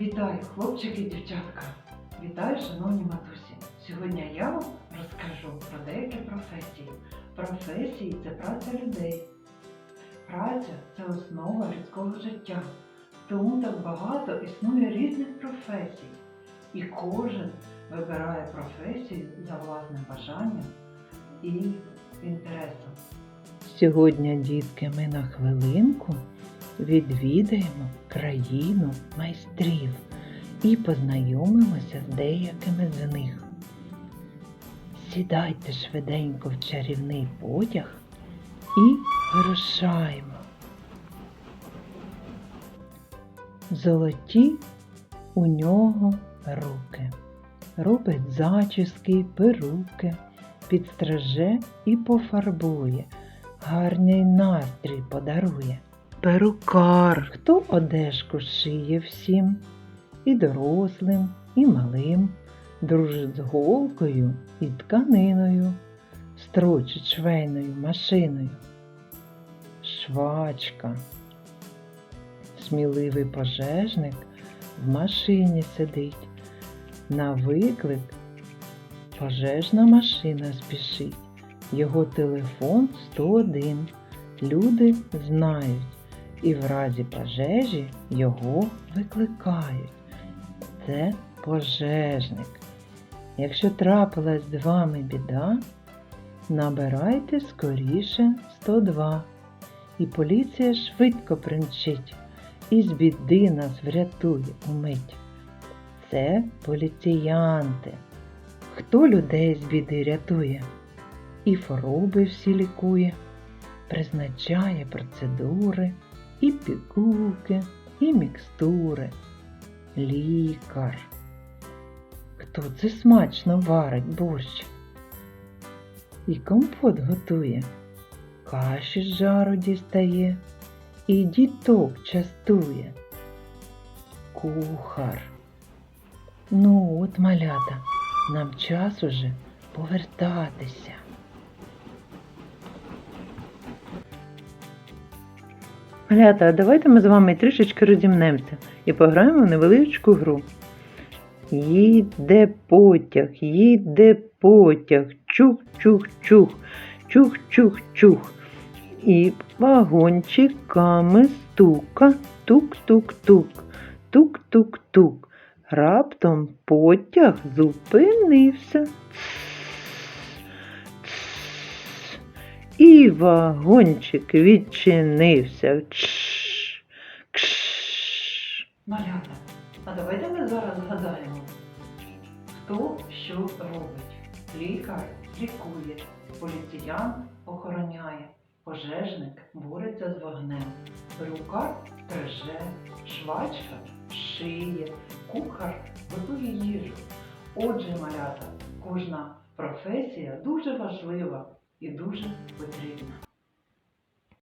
Вітаю, хлопчики і дівчатка! Вітаю, шановні матусі! Сьогодні я вам розкажу про деякі професії. Професії це праця людей. Праця це основа людського життя. Тому так багато існує різних професій. І кожен вибирає професію за власним бажанням і інтересом. Сьогодні, дітки, ми на хвилинку відвідаємо країну майстрів і познайомимося з деякими з них. Сідайте швиденько в чарівний потяг і вирушаємо. Золоті у нього руки. Робить зачіски, перуки, підстриже і пофарбує, гарний настрій подарує. Перукар, хто одежку шиє всім, і дорослим, і малим, дружить з голкою і тканиною, строчить швейною машиною. Швачка. Сміливий пожежник в машині сидить. На виклик пожежна машина спішить. Його телефон 101. Люди знають і в разі пожежі його викликають. Це пожежник. Якщо трапилась з вами біда, набирайте скоріше 102. І поліція швидко примчить і з біди нас врятує умить. Це поліціянти. Хто людей з біди рятує? І хвороби всі лікує, призначає процедури, і пігулки, і мікстури. Лікар. Хто це смачно варить борщ? І компот готує, каші з жару дістає, і діток частує. Кухар. Ну от, малята, нам час уже повертатися. Малята, а давайте ми з вами трішечки розімнемося і пограємо в невеличку гру. Їде потяг, їде потяг, чух-чух-чух, чух-чух-чух. І вагончиками стука, тук-тук-тук, тук-тук-тук. Раптом потяг зупинився. І вагончик відчинився. Кш. Малята, а давайте ми зараз згадаємо, хто що робить. Лікар лікує, поліціян охороняє, пожежник бореться з вогнем, перукар стриже, швачка шиє, кухар готує їжу. Отже, малята, кожна професія дуже важлива і дуже потрібна.